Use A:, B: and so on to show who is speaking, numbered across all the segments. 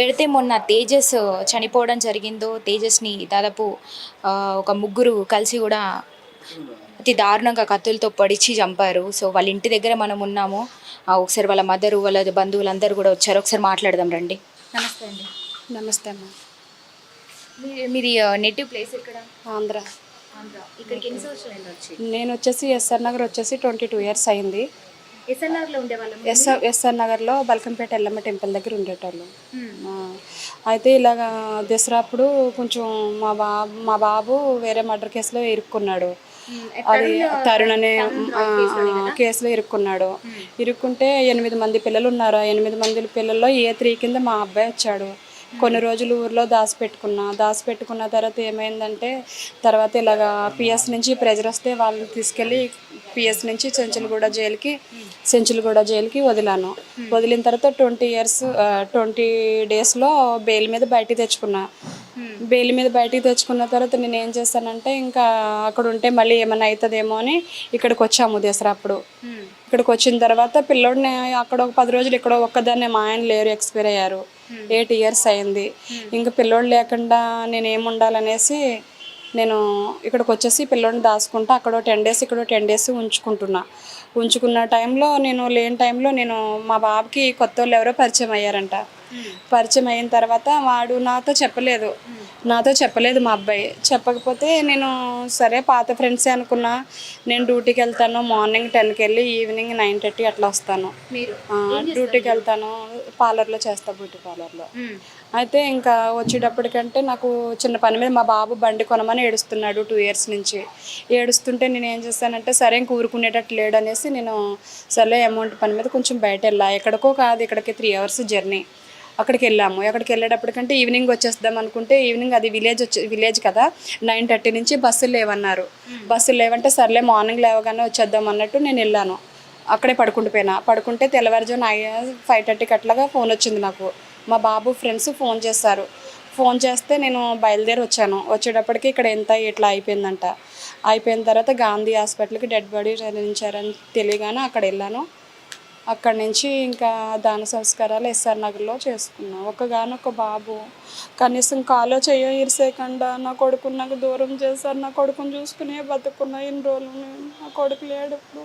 A: ఎడితే మొన్న తేజస్ చనిపోవడం జరిగిందో తేజస్ని దాదాపు ఒక ముగ్గురు కలిసి కూడా అతి దారుణంగా కత్తులతో పొడిచి చంపారు. సో వాళ్ళ ఇంటి దగ్గర మనం ఉన్నాము. ఆ, ఒకసారి వాళ్ళ మదరు వాళ్ళ బంధువులందరూ కూడా వచ్చారు. ఒకసారి మాట్లాడదాం రండి. నమస్తే అండి.
B: నమస్తే అమ్మ.
A: మీ- మీది నెటివ్ ప్లేస్ ఎక్కడ?
B: ఆంధ్ర.
A: ఆంధ్ర. ఇక్కడికి ఎన్ని సంవత్సరాలు వచ్చి?
B: నేను వచ్చేసి ఎస్ఆర్ నగర్ వచ్చేసి ట్వంటీ టూ ఇయర్స్ అయింది. ఎస్ఆర్ ఎస్ఆర్ నగర్లో బల్కంపేట ఎల్లమ్మ టెంపుల్ దగ్గర ఉండేటోళ్ళు. అయితే ఇలాగా దసరా అప్పుడు కొంచెం మా బాబు మా బాబు వేరే మర్డర్ కేసులో ఇరుక్కున్నాడు. అది తరుణ్ అనే కేసులో ఇరుక్కున్నాడు. ఇరుక్కుంటే ఎనిమిది మంది పిల్లలు ఉన్నారు. ఎనిమిది మంది పిల్లల్లో ఏ త్రీ కింద మా అబ్బాయి వచ్చాడు. కొన్ని రోజులు ఊర్లో దాచిపెట్టుకున్నా. దాచిపెట్టుకున్న తర్వాత ఏమైందంటే తర్వాత ఇలాగా పిఎస్ నుంచి ప్రెజర్ వస్తే వాళ్ళని తీసుకెళ్ళి పిఎస్ నుంచి చెంచులగూడ జైలుకి చెంచులగూడ జైలుకి వదిలాను. వదిలిన తర్వాత ట్వంటీ ఇయర్స్ ట్వంటీ డేస్లో బెయిల్ మీద బయటికి తెచ్చుకున్నా. బెయిల్ మీద బయటికి తెచ్చుకున్న తర్వాత నేను ఏం చేస్తానంటే ఇంకా అక్కడ ఉంటే మళ్ళీ ఏమైనా అవుతుందేమో అని ఇక్కడికి వచ్చాము దసరా అప్పుడు. ఇక్కడికి వచ్చిన తర్వాత పిల్లోడిని అక్కడ ఒక పది రోజులు ఇక్కడ ఒక్కదాన్నే మా ఆయన లేరు ఎక్స్పైర్ అయ్యారు. ఎయిట్ ఇయర్స్ అయింది. ఇంకా పిల్లోడు లేకుండా నేను ఏముండాలనేసి నేను ఇక్కడికి వచ్చేసి పిల్లోడిని దాచుకుంటా. అక్కడ టెన్ డేస్ ఇక్కడ టెన్ డేస్ ఉంచుకుంటున్నా. ఉంచుకున్న టైంలో నేను లేని టైంలో నేను మా బాబుకి కొత్త వాళ్ళు ఎవరో పరిచయం అయ్యారంట. పరిచయం అయిన తర్వాత వాడు నాతో చెప్పలేదు. నాతో చెప్పలేదు మా అబ్బాయి. చెప్పకపోతే నేను సరే పాత ఫ్రెండ్సే అనుకున్నా నేను డ్యూటీకి వెళ్తాను మార్నింగ్ టెన్కి వెళ్ళి ఈవినింగ్ నైన్ థర్టీ అట్లా వస్తాను. డ్యూటీకి వెళ్తాను పార్లర్లో చేస్తా బ్యూటీ పార్లర్లో అయితే ఇంకా వచ్చేటప్పటికంటే నాకు చిన్న పని మీద మా బాబు బండి కొనమని ఏడుస్తున్నాడు టూ ఇయర్స్ నుంచి. ఏడుస్తుంటే నేను ఏం చేస్తానంటే సరే ఇంక ఊరుకునేటట్టు లేడు అనేసి నేను సరే అమౌంట్ పని మీద కొంచెం బయట వెళ్ళా. ఎక్కడికో కాదు ఇక్కడికి త్రీ అవర్స్ జర్నీ అక్కడికి వెళ్ళాము అక్కడికి వెళ్ళేటప్పటికంటే ఈవినింగ్ వచ్చేద్దాం అనుకుంటే ఈవినింగ్ అది విలేజ్ వచ్చే విలేజ్ కదా నైన్ థర్టీ నుంచి బస్సులు లేవన్నారు. బస్సులు లేవంటే సర్లే మార్నింగ్ లేవగానే వచ్చేద్దాం అన్నట్టు నేను వెళ్ళాను. అక్కడే పడుకుంటుపోయినా పడుకుంటే తెల్లవారుజామున ఫైవ్ థర్టీకి అట్లాగా ఫోన్ వచ్చింది నాకు. మా బాబు ఫ్రెండ్స్ ఫోన్ చేశారు. ఫోన్ చేస్తే నేను బయలుదేరి వచ్చాను. వచ్చేటప్పటికి ఇక్కడ ఎంత ఇట్లా అయిపోయిందంట. అయిపోయిన తర్వాత గాంధీ హాస్పిటల్కి డెడ్ బాడీ తరలించారని తెలియగానే అక్కడ వెళ్ళాను. అక్కడి నుంచి ఇంకా దాన సంస్కారాలు ఎస్ఆర్ నగర్లో చేసుకున్నాం. ఒకగానొక బాబు కనీసం కాలో చెయ్యో ఇరిసేయకుండా నా కొడుకుని నాకు దూరం చేశారు నా కొడుకుని చూసుకునే బతుకున్నా ఇన్ని రోజులు నేను నా కొడుకు లేడు ఇప్పుడు.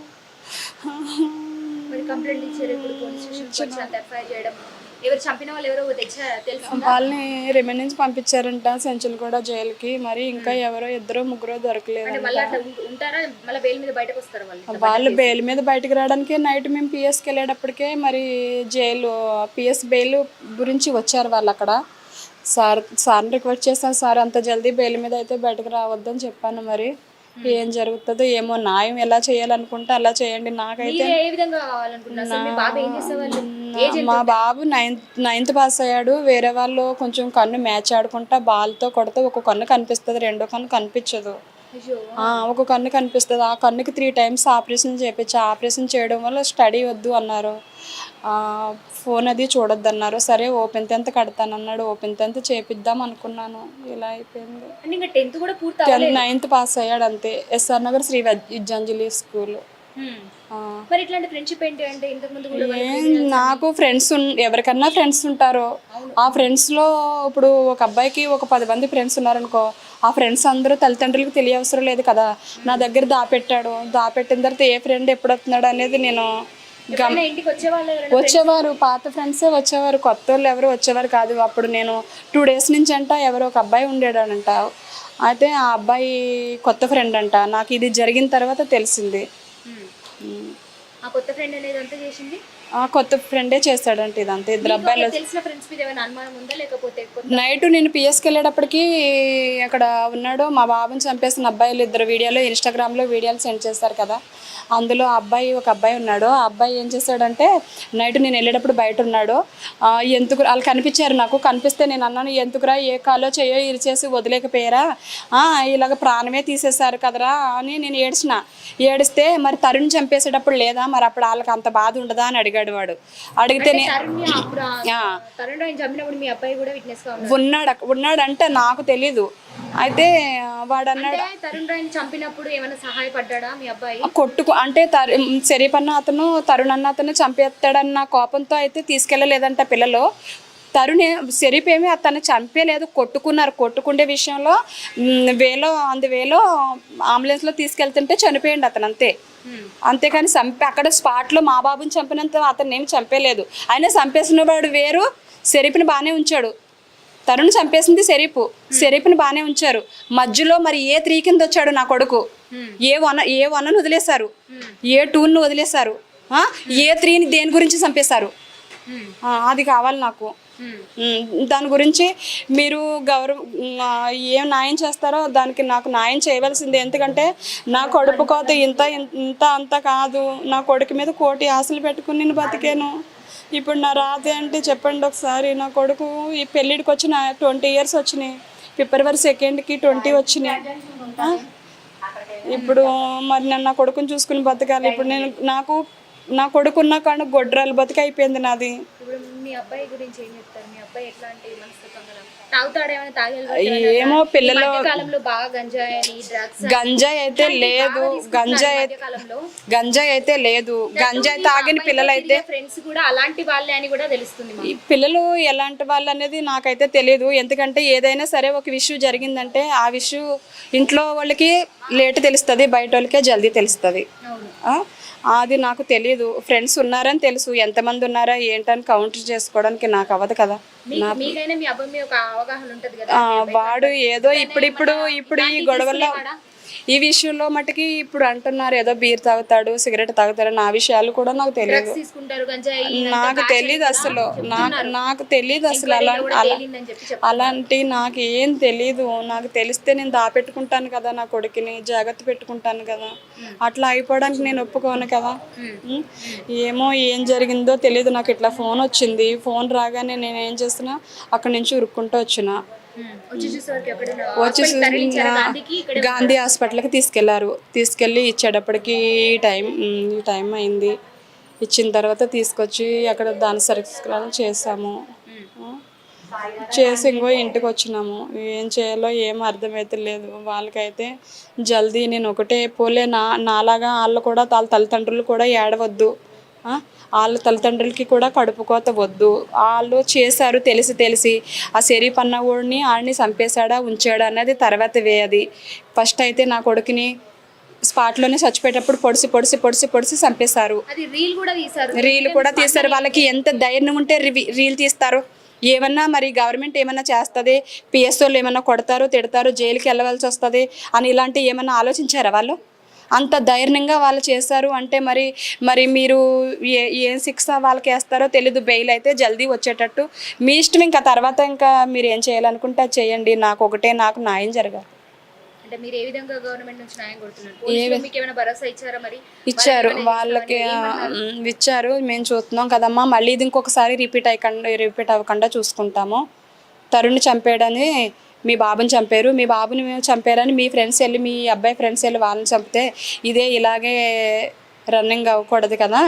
A: మరి కంప్లైంట్ ఇచ్చారు ఇప్పుడు పోలీస్ స్టేషన్ ఎఫ్ఐఆర్ చేయడం. ఎవరు చంపిన వాళ్ళు ఎవరో తెచ్చా తెలుసు
B: వాళ్ళని రిమైండ్ నుంచి పంపించారంట సెంచులు కూడా జైలుకి. మరి ఇంకా ఎవరో ఇద్దరు ముగ్గురు దొరకలేదు
A: మళ్ళీ అట్లా ఉం- ఉంటారా? మళ్ళీ బెయిల్ మీద బయటకు వస్తారు వాళ్ళు?
B: వాళ్ళు బెయిల్ మీద బయటకు రావడానికి నైట్ మేము పిఎస్కి వెళ్ళేటప్పటికే మరి జైలు పిఎస్ బెయిల్ గురించి వచ్చారు వాళ్ళు అక్కడ. సార్ సార్ని రిక్వెస్ట్ చేశాను సార్ అంత జల్దీ బెయిల్ మీద అయితే బయటకు రావద్దని చెప్పాను మరి. ఏం జరుగుతుందో ఏమో న్యాయం ఎలా చేయాలనుకుంటే అలా చేయండి. నాకైతే
A: ఏ విధంగా మీ బాబు
B: నైన్త్ నైన్త్ పాస్ అయ్యాడు. వేరే వాళ్ళు కొంచెం కన్ను మ్యాచ్ ఆడుకుంటా బాల్తో కొడితే ఒక కన్ను కనిపిస్తుంది రెండో కన్ను కనిపించదు. ఒక కన్ను కనిపిస్తుంది. ఆ కన్నుకి త్రీ టైమ్స్ ఆపరేషన్ చేయించా ఆపరేషన్ చేయడం వల్ల స్టడీ వద్దు అన్నారు. ఫోన్ అది చూడొద్దు అన్నారు సరే ఓపెన్ టెన్త్ కడతానన్నాడు. ఓపెన్ టెన్త్ చేపిద్దాం అనుకున్నాను. ఇలా అయిపోయింది.
A: టెన్త్ కూడా పూర్తి
B: టెన్త్ నైన్త్ పాస్ అయ్యాడు అంతే. SR Nagar Shri Vidyanjali school.
A: మరి ఇట్లాంటి ఫ్రెండ్షిప్ ఏంటి? అంటే ఇంతకు ముందు కూడా
B: ఏం నాకు ఫ్రెండ్స్ ఎవరికన్నా ఫ్రెండ్స్ ఉంటారు. ఆ ఫ్రెండ్స్లో ఇప్పుడు ఒక అబ్బాయికి ఒక పది మంది ఫ్రెండ్స్ ఉన్నారనుకో ఆ ఫ్రెండ్స్ అందరూ తల్లిదండ్రులకు తెలియవసరం లేదు కదా. నా దగ్గర దాపెట్టాడు. దాపెట్టిన తర్వాత ఏ ఫ్రెండ్ ఎప్పుడు వస్తున్నాడు అనేది నేను వచ్చేవారు. పాత ఫ్రెండ్సే వచ్చేవారు. కొత్త వాళ్ళు ఎవరు వచ్చేవారు కాదు. అప్పుడు నేను టూ డేస్ నుంచి అంట ఎవరో ఒక అబ్బాయి ఉండేడాడంట అయితే ఆ అబ్బాయి కొత్త ఫ్రెండ్ అంట. నాకు ఇది జరిగిన తర్వాత తెలిసింది.
A: ఆ కొత్త ఫ్రెండ్ అనేది అంతా చేసింది?
B: కొత్త ఫ్రెండే చేస్తాడంట ఇదంతా. ఇద్దరు అబ్బాయిలు
A: మీకు తెలిసిన ఫ్రెండ్స్ మీద ఏమైనా అనుమానం ఉందా? లేకపోతే కొత్త
B: నైట్ నేను పిఎస్కి వెళ్ళేటప్పటికి అక్కడ ఉన్నాడు. మా బాబుని చంపేసిన అబ్బాయిలు ఇద్దరు వీడియోలు ఇన్స్టాగ్రామ్లో వీడియోలు సెండ్ చేస్తారు కదా. అందులో అబ్బాయి ఒక అబ్బాయి ఉన్నాడు. ఆ అబ్బాయి ఏం చేశాడంటే నైట్ నేను వెళ్ళేటప్పుడు బయట ఉన్నాడు. ఎందుకు వాళ్ళు కనిపించారు నాకు. కనిపిస్తే నేను అన్నాను ఎందుకురా ఏ కాలో చేయో ఇరిచేసి వదిలేకపోయారా? ఇలాగ ప్రాణమే తీసేశారు కదరా? అని నేను ఏడ్చిన. ఏడిస్తే మరి తరుణ్ చంపేసేటప్పుడు లేదా? మరి అప్పుడు వాళ్ళకి అంత బాధ ఉండదా? అని అడిగాడు. వాడు. అడిగితే
A: ఉన్నాడు.
B: ఉన్నాడు ఉన్నాడంటే నాకు తెలీదు. అయితే వాడు అన్నాడు
A: అంటే తరుణ్ రాయని చంపినప్పుడు ఏమైనా సహాయపడ్డా మీ అబ్బాయి?
B: కొట్టుకు అంటే శరీఫ్ అన్న అతను తరుణ్ అన్న అతను చంపేస్తాడన్న కోపంతో అయితే తీసుకెళ్ళలేదంట పిల్లలు. తరుణ్ షరీఫ్ ఏమి అతన్ని చంపేలేదు కొట్టుకున్నారు. కొట్టుకునే విషయంలో వేలో అందువేలో అంబులెన్స్లో తీసుకెళ్తుంటే చనిపోయింది అతను అంతే. అంతేకాని చంపి అక్కడ స్పాట్లో మా బాబుని చంపినంత అతను ఏమి చంపేలేదు. అయినా చంపేసిన వాడు వేరు షరీఫ్ని బాగానే ఉంచాడు. తరుణ్ చంపేసింది షరీఫ్ షరీఫ్ని బాగానే ఉంచారు. మధ్యలో మరి ఏ త్రీ కింద వచ్చాడు నా కొడుకు? ఏ వన్ ఏ వన్ను వదిలేశారు? ఏ టూను వదిలేశారు? ఏ త్రీని దేని గురించి చంపేశారు? అది కావాలి నాకు. దాని గురించి మీరు గౌరవ ఏం న్యాయం చేస్తారో దానికి నాకు న్యాయం చేయవలసింది. ఎందుకంటే నా కొడుకు కోత ఇంత ఇంత అంత కాదు. నా కొడుకు మీద కోటి ఆశలు పెట్టుకుని నేను బతికాను. ఇప్పుడు నా రాత అంటే చెప్పండి ఒకసారి. నా కొడుకు ఈ పెళ్ళిడికి వచ్చిన ట్వంటీ ఇయర్స్ వచ్చినాయి. ఫిబ్రవరి సెకండ్కి ట్వంటీ వచ్చినాయి. ఇప్పుడు మరి నేను నా కొడుకుని చూసుకుని బతకాలి. ఇప్పుడు నేను నాకు నా కొడుకున్న కాడ గొడ్రాలు బతికి అయిపోయింది నాది.
A: ఇప్పుడు మీ అబ్బాయి గురించి ఏం చెప్తారు? మీ అబ్బాయి ఎట్లాంటి మనస్తత్వం గల తాగుతాడు ఏమైనా తాగేది
B: ఏమో పిల్లలు
A: కాలంలో బాగా గంజాయి అని డ్రగ్స్
B: గంజాయి అయితే లేదు. గంజాయి అయితే
A: కాలంలో
B: గంజాయి అయితే లేదు. గంజాయి తాగిన పిల్లలైతే
A: ఫ్రెండ్స్ కూడా అలాంటి వాళ్ళే అని కూడా తెలుస్తుంది.
B: ఈ పిల్లలు ఎలాంటి వాళ్ళు అనేది నాకైతే తెలియదు. ఎందుకంటే ఏదైనా సరే ఒక విషయం జరిగిందంటే ఆ విషయం ఇంట్లో వాళ్ళకి లేట్ తెలుస్తుంది బయట వాళ్ళకే జల్దీ తెలుస్తుంది? అది నాకు తెలియదు ఫ్రెండ్స్ ఉన్నారని తెలుసు. ఎంతమంది ఉన్నారా ఏంటని కౌంటర్ చేసుకోవడానికి నాకు అవ్వదు కదా. వాడు ఏదో ఇప్పుడిప్పుడు ఇప్పుడు ఈ గొడవల్లో ఈ విషయంలో మటుకి ఇప్పుడు అంటున్నారు ఏదో బీర్ తాగుతాడు సిగరెట్ తాగుతాడు నా విషయాలు కూడా నాకు తెలియదు నాకు తెలియదు అసలు. నాకు నాకు తెలియదు అసలు అలా అలాంటి నాకు ఏం తెలీదు. నాకు తెలిస్తే నేను దాపెట్టుకుంటాను కదా నా కొడుకుని జాగ్రత్త పెట్టుకుంటాను కదా. అట్లా అయిపోవడానికి నేను ఒప్పుకోను కదా? ఏమో ఏం జరిగిందో తెలియదు నాకు ఇట్లా ఫోన్ వచ్చింది. ఫోన్ రాగానే నేను ఏం చేస్తున్నా అక్కడి నుంచి ఉరుక్కుంటూ వచ్చిన.
A: వచ్చి
B: గాంధీ హాస్పిటల్కి తీసుకెళ్ళారు. తీసుకెళ్ళి ఇచ్చేటప్పటికి టైం టైం అయింది. ఇచ్చిన తర్వాత తీసుకొచ్చి అక్కడ దాని సరిస్కారం చేసాము చేసి ఇంకో ఇంటికి వచ్చినాము. ఏం చేయాలో ఏం అర్థమైతే లేదు. వాళ్ళకైతే జల్దీ నేను ఒకటే పోలే నా నాలాగా వాళ్ళు కూడా వాళ్ళ తల్లిదండ్రులు కూడా ఏడవద్దు? వాళ్ళ తల్లిదండ్రులకి కూడా కడుపు కోత వద్దు. వాళ్ళు చేశారు తెలిసి తెలిసి. ఆ షరీఫ్ అన్న వాడిని ఆడిని చంపేశాడా ఉంచాడా అన్నది తర్వాత వే అది ఫస్ట్ అయితే నా కొడుకుని స్పాట్లోనే చచ్చిపోయేటప్పుడు పొడిసి పొడిసి పొడిసి పొడిసి చంపేశారు.
A: రీల్ కూడా తీశారు.
B: వాళ్ళకి ఎంత ధైర్యం ఉంటే రీల్ తీస్తారు. ఏమన్నా మరి గవర్నమెంట్ ఏమన్నా చేస్తుంది? పిఎస్ఓలు ఏమన్నా కొడతారు తిడతారు జైలుకి వెళ్ళవలసి వస్తుంది? అని ఇలాంటి ఏమన్నా ఆలోచించారా వాళ్ళు? అంత ధైర్యంగా వాళ్ళు చేస్తారు అంటే మరి మరి మీరు ఏ ఏం శిక్ష వాళ్ళకి వేస్తారో తెలీదు బెయిల్ అయితే జల్దీ వచ్చేటట్టు. మీ ఇష్టం ఇంకా తర్వాత ఇంకా మీరు ఏం చేయాలనుకుంటే చేయండి. నాకు ఒకటే నాకు న్యాయం జరగాలి.
A: అంటే మీరు ఏ విధంగా గవర్నమెంట్ నుంచి న్యాయం కొడుతున్నారు పోలీసులు మీకు ఏమైనా భరోసా ఇచ్చారా మరి?
B: ఇచ్చారు. వాళ్ళకి ఇచ్చారు. మేము చూస్తున్నాం కదమ్మా. మళ్ళీ ఇది ఇంకొకసారి రిపీట్ అయ్యకుండా రిపీట్ అవ్వకుండా చూసుకుంటాము. తరుణ్ చంపాడని మీ బాబుని చంపారు. మీ బాబుని మేము చంపారని మీ ఫ్రెండ్స్ వెళ్ళి మీ అబ్బాయి ఫ్రెండ్స్ వెళ్ళి వాళ్ళని చంపితే ఇదే ఇలాగే రన్నింగ్ అవ్వకూడదు కదా.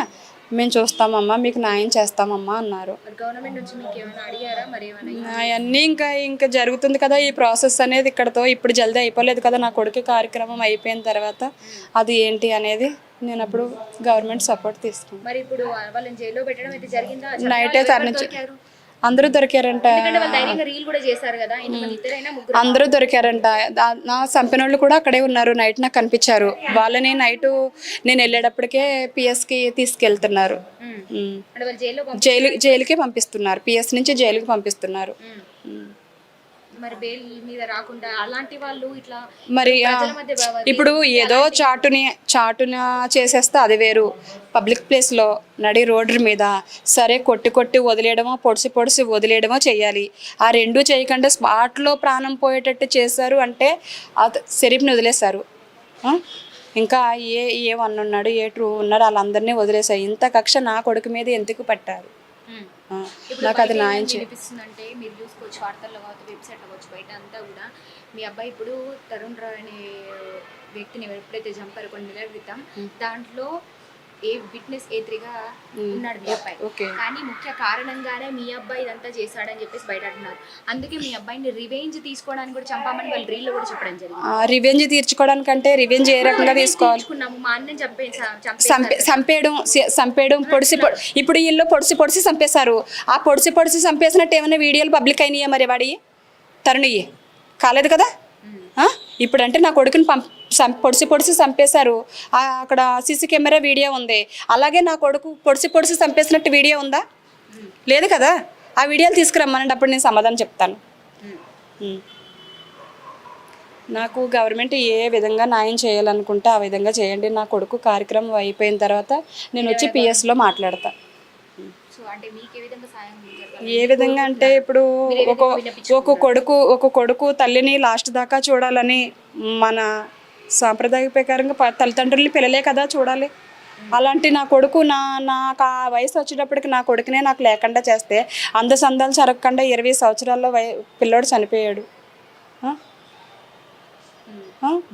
B: మేము చూస్తామమ్మా మీకు న్యాయం చేస్తామమ్మా అన్నారు. అవన్నీ ఇంకా ఇంకా జరుగుతుంది కదా. ఈ ప్రాసెస్ అనేది ఇక్కడతో ఇప్పుడు జల్దీ అయిపోలేదు కదా. నా కొడుకు కార్యక్రమం అయిపోయిన తర్వాత అది ఏంటి అనేది నేను అప్పుడు గవర్నమెంట్ సపోర్ట్ తీసుకున్నాను. నైటే తరలించి అందరూ దొరికారంట.
A: రీల్ కూడా చేశారు కదా
B: అందరూ దొరికారంట. నా చంపిన వాళ్ళు కూడా అక్కడే ఉన్నారు నైట్ నాకు కనిపించారు. వాళ్ళని నైట్ నేను వెళ్ళేటప్పటికే తీసుకెళ్తున్నారు.
A: వాళ్ళు జైల్లో పంపి
B: జైలు జైలుకే పంపిస్తున్నారు. పిఎస్ నుంచి జైలుకి పంపిస్తున్నారు.
A: మరి బెయిల్ మీద రాకుండా అలాంటి వాళ్ళు ఇట్లా
B: మరి ఆ, ఇప్పుడు ఏదో చాటుని చాటున చేసేస్తే అది వేరు. పబ్లిక్ ప్లేస్లో నడి రోడ్డు మీద సరే కొట్టి కొట్టి వదిలేయడమో పొడిసి పొడిసి వదిలేయడమో చేయాలి ఆ రెండు చేయకుండా స్పాట్లో ప్రాణం పోయేటట్టు చేశారు అంటే అది షరీఫ్ని వదిలేశారు. ఆ? ఇంకా ఏ ఏ వన్ ఉన్నాడు ఏ టూ ఉన్నాడు వాళ్ళందరినీ వదిలేశారు. ఇంత కక్ష నా కొడుకు మీద ఎందుకు పట్టారు. ఆ, నాకు అది
A: బయట
B: న్యాయం
A: ఏం
B: చే
A: వినిపిస్తుందంటే మీరు చూసుకోవచ్చు వార్తల్లో కావచ్చు వెబ్సైట్ కావచ్చు బయట అంతా కూడా మీ అబ్బాయి ఇప్పుడు తరుణ్ రావు అనే వ్యక్తిని ఎప్పుడైతే చంపారో కొన్ని నెలల క్రితం దాంట్లో ఏ విట్నెస్ ఏ త్రీగా ఉన్నాడు మీ అబ్బాయి. కానీ ముఖ్య కారణంగానే మీ అబ్బాయి ఇదంతా చేశాడని చెప్పేసి బయట అంటున్నారు అందుకే మీ అబ్బాయిని రివెంజ్ తీసుకోవడానికి కూడా చంపామని వాళ్ళు రీల్లో కూడా చెప్పడం జరిగింది.
B: రివెంజ్ తీర్చుకోవడానికంటే రివెంజ్ ఏ రకంగా తీసుకోవాలి?
A: మా అన్నని చంపే
B: సంపే చంపేయడం పొడిసి ఇప్పుడు వీళ్ళు పొడిసి పొడిసి చంపేశారు. ఆ పొడిసి పొడిసి చంపేసినట్టు ఏమైనా వీడియోలు పబ్లిక్ అయినాయా మరి వాడి? తరుణియ్యి. కాలేదు కదా? ఆ? ఇప్పుడంటే నా కొడుకుని పంప్ పొడిసి పొడిసి చంపేశారు అక్కడ సీసీ కెమెరా వీడియో ఉంది. అలాగే నా కొడుకు పొడిసి పొడిసి చంపేసినట్టు వీడియో ఉందా? లేదు కదా? ఆ వీడియోలు తీసుకురమ్మనండి అప్పుడు నేను సమాధానం చెప్తాను. నాకు గవర్నమెంట్ ఏ విధంగా న్యాయం చేయాలనుకుంటే ఆ విధంగా చేయండి. నా కొడుకు కార్యక్రమం అయిపోయిన తర్వాత నేను వచ్చి పిఎస్లో మాట్లాడతా.
A: సో అంటే మీకు ఏ విధంగా సాయం జరగాలి?
B: ఏ విధంగా అంటే ఇప్పుడు ఒక ఒక కొడుకు ఒక కొడుకు తల్లిని లాస్ట్ దాకా చూడాలని మన సాంప్రదాయ ప్రకారంగా తల్లిదండ్రుల్ని పిల్లలే కదా చూడాలి. అలాంటి నా కొడుకు నా నాకు ఆ వయసు వచ్చేటప్పటికి నా కొడుకునే నాకు లేకుండా చేస్తే అంద సందాలు జరగకుండా ఇరవై సంవత్సరాల్లో వయ పిల్లోడు చనిపోయాడు?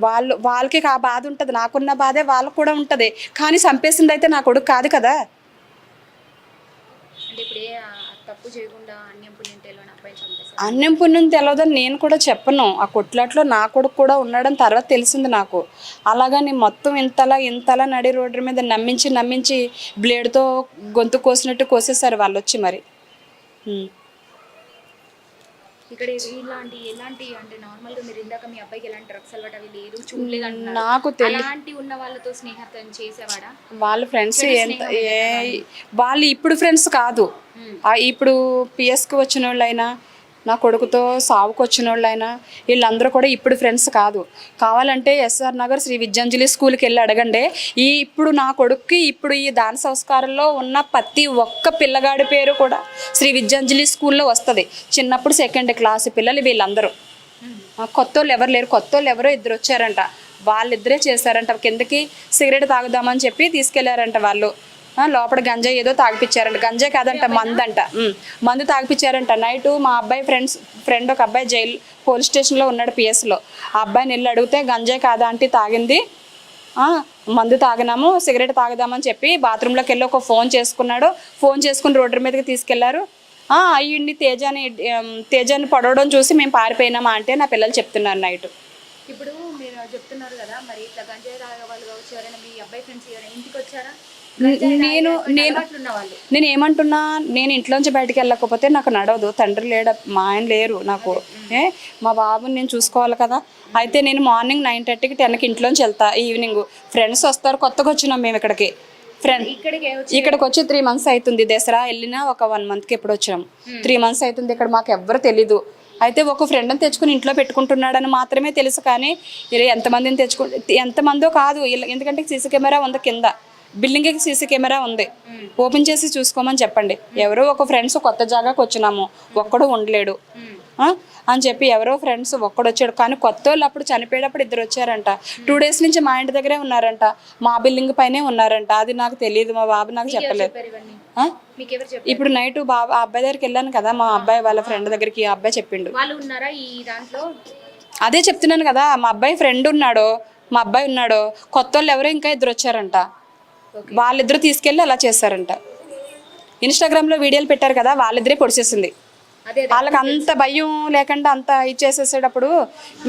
B: వాళ్ళు వాళ్ళకి ఆ బాధ ఉంటుంది. నాకున్న బాధే వాళ్ళకు కూడా ఉంటుంది. కానీ చంపేసింది అయితే నా కొడుకు కాదు కదా
A: అంటే ఇప్పుడు ఏ ఆ, తప్పు చేయకుండా అన్యం పుణ్యం తెలియని
B: తెలియదని నేను కూడా చెప్పను. ఆ కొట్లాట్లో నా కొడుకు కూడా ఉన్నాడని తర్వాత తెలిసింది నాకు. అలాగా నేను మొత్తం ఇంతలా ఇంతలా నడి రోడ్డు మీద నమ్మించి నమ్మించి బ్లేడ్తో గొంతు కోసినట్టు కోసేసారు వాళ్ళు వచ్చి మరి
A: ఇక్కడ ఇలాంటి ఎలాంటి అంటే నార్మల్గా మీరు ఇందాక మీ అబ్బాయికి ఎలాంటి డ్రగ్స్ అలవాటు అవి లేదు చూడలేదు అంటున్నారు.
B: నాకు
A: అలాంటి ఉన్న వాళ్ళతో స్నేహతం చేసేవాడా?
B: వాళ్ళ ఫ్రెండ్స్ ఎంత ఏ వాళ్ళు ఇప్పుడు ఫ్రెండ్స్ కాదు. ఇప్పుడు పిఎస్కి వచ్చిన వాళ్ళైనా నా కొడుకుతో సావుకు వచ్చిన వాళ్ళైనా వీళ్ళందరూ కూడా ఇప్పుడు ఫ్రెండ్స్ కాదు. కావాలంటే ఎస్ఆర్ నగర్ శ్రీ విద్యాంజలి స్కూల్కి వెళ్ళి అడగండి. ఈ ఇప్పుడు నా కొడుక్కి ఇప్పుడు ఈ దాన సంస్కారంలో ఉన్న ప్రతి ఒక్క పిల్లగాడి పేరు కూడా శ్రీ విద్యాంజలి స్కూల్లో వస్తుంది. చిన్నప్పుడు సెకండ్ క్లాస్ పిల్లలు వీళ్ళందరూ. కొత్త వాళ్ళు ఎవరు లేరు. కొత్త వాళ్ళు ఎవరో ఇద్దరు వచ్చారంట. వాళ్ళిద్దరే చేశారంట. కిందకి సిగరెట్ తాగుదామని చెప్పి తీసుకెళ్ళారంట వాళ్ళు. లోపల గంజాయి ఏదో తాగిపించారంట గంజాయి కాదంట మందంట. మందు తాగిపించారంట నైట్ మా అబ్బాయి ఫ్రెండ్స్ ఫ్రెండ్ ఒక అబ్బాయి జైలు పోలీస్ స్టేషన్లో ఉన్నాడు పిఎస్లో. ఆ అబ్బాయిని వెళ్ళి అడిగితే గంజాయి కాదా అంటే తాగింది. మందు తాగినాము సిగరెట్ తాగుదామని చెప్పి బాత్రూంలోకి వెళ్ళి ఒక ఫోన్ చేసుకున్నాడు. ఫోన్ చేసుకుని రోడ్డు మీదకి తీసుకెళ్ళారు. ఆ, అయ్యిండి తేజాని ఏం, తేజాని పడవడం చూసి మేము పారిపోయినామా అంటే నా పిల్లలు చెప్తున్నారు నైట్.
A: ఇప్పుడు మీరు చెప్తున్నారు కదా మరి ఇట్లా గంజాయి తాగే వాళ్ళు కావచ్చు ఎవరైనా మీ అబ్బాయి ఫ్రెండ్స్ ఎవరైనా ఇంటికి వచ్చారా?
B: నేను నేను నేను ఏమంటున్నా నేను ఇంట్లోంచి బయటికి వెళ్ళకపోతే నాకు నడవదు. తండ్రి లేడ మా ఆయన లేరు నాకు. ఏ? మా బాబుని నేను చూసుకోవాలి కదా. అయితే నేను మార్నింగ్ నైన్ థర్టీకి టెన్కి ఇంట్లోంచి వెళ్తా ఈవినింగ్. ఫ్రెండ్స్ వస్తారు కొత్తగా వచ్చినాం మేము ఇక్కడికి. ఫ్రెండ్
A: ఇక్కడికి వచ్చి
B: ఇక్కడికి వచ్చి త్రీ మంత్స్ అవుతుంది దసరా వెళ్ళినా ఒక వన్ మంత్కి ఎప్పుడు వచ్చాం. త్రీ మంత్స్ అవుతుంది ఇక్కడ మాకు ఎవ్వరు తెలీదు. అయితే ఒక ఫ్రెండ్ని తెచ్చుకుని ఇంట్లో పెట్టుకుంటున్నాడని మాత్రమే తెలుసు కానీ ఎంతమందిని తెచ్చుకు ఎంతమందో కాదు. ఎందుకంటే సీసీ కెమెరా ఉంది కింద. బిల్డింగ్కి సీసీ కెమెరా ఉంది. ఓపెన్ చేసి చూసుకోమని చెప్పండి. ఎవరో ఒక ఫ్రెండ్స్ కొత్త జాగాకి వచ్చినాము. ఒక్కడు ఉండలేడు? అని చెప్పి ఎవరో ఫ్రెండ్స్ ఒక్కడు వచ్చాడు. కానీ కొత్త వాళ్ళు అప్పుడు చనిపోయేటప్పుడు ఇద్దరు వచ్చారంట. టూ డేస్ నుంచి మా ఇంటి దగ్గరే ఉన్నారంట. మా బిల్డింగ్ పైనే ఉన్నారంట. అది నాకు తెలియదు మా బాబు నాకు చెప్పలేదు. ఇప్పుడు నైట్ బాబా ఆ అబ్బాయి దగ్గరికి వెళ్ళాను కదా మా అబ్బాయి వాళ్ళ ఫ్రెండ్ దగ్గరికి ఆ అబ్బాయి చెప్పిండు. అదే చెప్తున్నాను కదా మా అబ్బాయి ఫ్రెండ్ ఉన్నాడు మా అబ్బాయి ఉన్నాడు కొత్త వాళ్ళు ఎవరో ఇంకా ఇద్దరు వచ్చారంట. వాళ్ళిద్దరు తీసుకెళ్ళి అలా చేశారంట ఇన్స్టాగ్రామ్లో వీడియోలు పెట్టారు కదా వాళ్ళిద్దరే పొడిచేసింది. వాళ్ళకి అంత భయం లేకుండా అంత ఇచ్చేసేసేటప్పుడు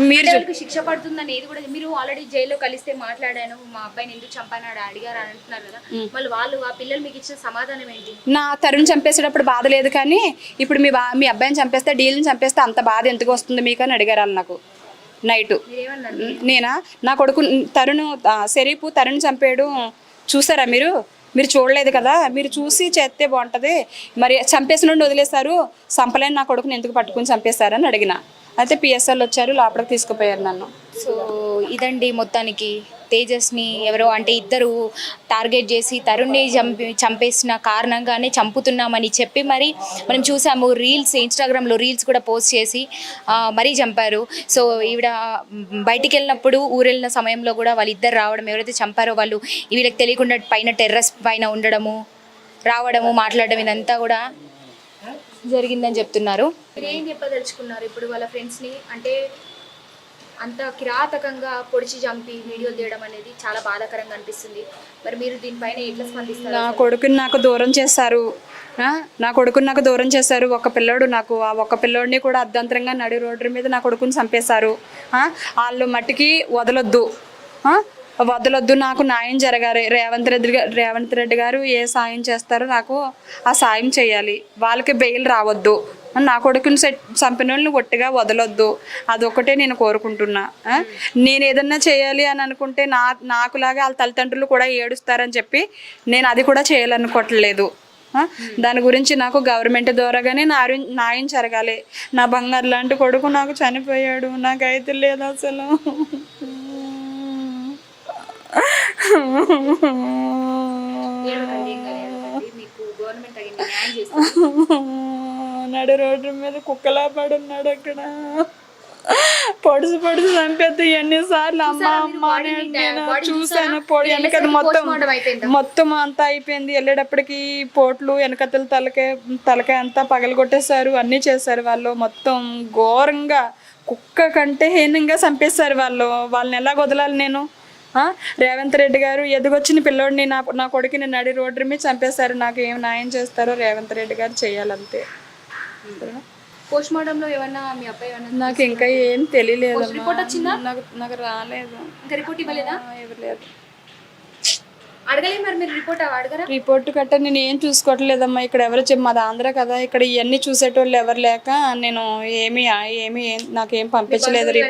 B: మీరు
A: శిక్ష పడుతుందని ఏది కూడా మీరు ఆల్రెడీ జైల్లో కలిస్తే మాట్లాడాను మా అబ్బాయిని ఎందుకు చంపానాడు అడిగారు అని అంటున్నారు కదా. మళ్ళీ వాళ్ళు ఆ పిల్లలు మీకు ఇచ్చిన సమాధానం ఏంటి?
B: నా తరుణ్ చంపేసేటప్పుడు బాధ లేదు కానీ ఇప్పుడు మీ బా మీ అబ్బాయిని చంపేస్తే డీల్ని చంపేస్తే అంత బాధ ఎందుకు వస్తుంది మీకు అని అడిగారు వాళ్ళు నాకు. నైటు. నేనా? నా కొడుకు తరుణ్ ఆ, షరీఫ్ తరుణ్ చంపాడు. చూసారా మీరు? మీరు చూడలేదు కదా? మీరు చూసి చేస్తే బాగుంటుంది. మరి చంపేసిన నుండి వదిలేశారు. చంపలేని నా కొడుకుని ఎందుకు పట్టుకుని చంపేశారని అడిగిన. అయితే పిఎస్ఎల్ వచ్చారు లోపలికి తీసుకుపోయారు నన్ను.
A: సో ఇదండి మొత్తానికి తేజస్ని ఎవరో అంటే ఇద్దరు టార్గెట్ చేసి తరుణ్ని చంపి చంపేసిన కారణంగానే చంపుతున్నామని చెప్పి మరి మనం చూసాము రీల్స్ ఇన్స్టాగ్రామ్లో రీల్స్ కూడా పోస్ట్ చేసి మరీ చంపారు. సో ఈవిడ బయటికి వెళ్ళినప్పుడు ఊరు వెళ్ళిన సమయంలో కూడా వాళ్ళిద్దరు రావడం ఎవరైతే చంపారో వాళ్ళు వీళ్ళకి తెలియకుండా పైన టెర్రస్ పైన ఉండడము రావడము మాట్లాడడం ఇదంతా కూడా జరిగిందని చెప్తున్నారు. ఏం చెప్పదలుచుకున్నారు ఇప్పుడు వాళ్ళ ఫ్రెండ్స్ని? అంటే అంత కిరాతకంగా పొడిచి చంపి వీడియోలు తీయడం అనేది చాలా బాధాకరంగా అనిపిస్తుంది. మరి మీరు దీనిపైన ఎట్లా స్పందిస్తారు?
B: నా కొడుకుని నాకు దూరం చేశారు. నా కొడుకుని నాకు దూరం చేశారు. ఒక పిల్లోడు నాకు ఆ ఒక్క పిల్లోడిని కూడా అర్ధంతరంగా నడి రోడ్డు మీద నా కొడుకుని చంపేశారు. వాళ్ళు మట్టికి వదలొద్దు. వదలొద్దు నాకు న్యాయం జరగాలి. రేవంత్ రెడ్డి గారు రేవంత్ రెడ్డి గారు ఏ సాయం చేస్తారో నాకు ఆ సాయం చేయాలి. వాళ్ళకి బెయిల్ రావద్దు. నా కొడుకుని సెట్ చంపిన వాళ్ళని ఒట్టిగా వదలొద్దు. అదొక్కటే నేను కోరుకుంటున్నా. నేను ఏదన్నా చేయాలి అని అనుకుంటే నా నాకులాగా వాళ్ళ తల్లిదండ్రులు కూడా ఏడుస్తారని చెప్పి నేను అది కూడా చేయాలనుకోవట్లేదు. దాని గురించి నాకు గవర్నమెంట్ ద్వారాగానే నారు న్యాయం జరగాలి. నా బంగారు లాంటి కొడుకు నాకు చనిపోయాడు. నాకైతే లేదు అసలు.
A: మీకు గవర్నమెంట్ న్యాయం చేస్తుంది
B: నడు రోడ్డు మీద కుక్కలా పడున్నాడు అక్కడ. పొడుసు పొడుసు చంపేద్దు ఎన్నిసార్లు అమ్మ అమ్మ నేను చూసాను పొడి వెనకది మొత్తం? మొత్తం అంతా అయిపోయింది. వెళ్ళేటప్పటికి పోట్లు వెనకతల తలకే తలకాయ అంతా పగలగొట్టేశారు. అన్నీ చేశారు వాళ్ళు. మొత్తం ఘోరంగా కుక్క కంటే హీనంగా చంపేశారు వాళ్ళు. వాళ్ళని ఎలా వదలాలి నేను? ఆ? రేవంత్ రెడ్డి గారు ఎదుగొచ్చిన పిల్లోడిని నా నా కొడుకుని నడి రోడ్డు మీద చంపేశారు. నాకు ఏం న్యాయం చేస్తారో రేవంత్ రెడ్డి గారు చేయాలంతే.
A: పోస్ట్ మార్టం లో ఏమన్నా మీ అబ్బాయి ఏమన్నా
B: నాకు ఇంకా ఏం తెలియలేదు
A: రిపోర్ట్ వచ్చిందా?
B: నాకు నాకు రాలేదు.
A: ఇంకా రిపోర్ట్ ఇవ్వలేదా?
B: ఇవ్వలేదు.
A: మరి మీరు రిపోర్ట్ అడగరా?
B: రిపోర్ట్ గట్ట నేను ఏం చూసుకోవట్లేదమ్మా. ఇక్కడ ఎవరు మాది ఆంధ్ర కదా. ఇక్కడ ఇవన్నీ చూసేటోళ్ళు ఎవరు లేక నేను ఏమి ఏమి నాకేం పంపించలేదు.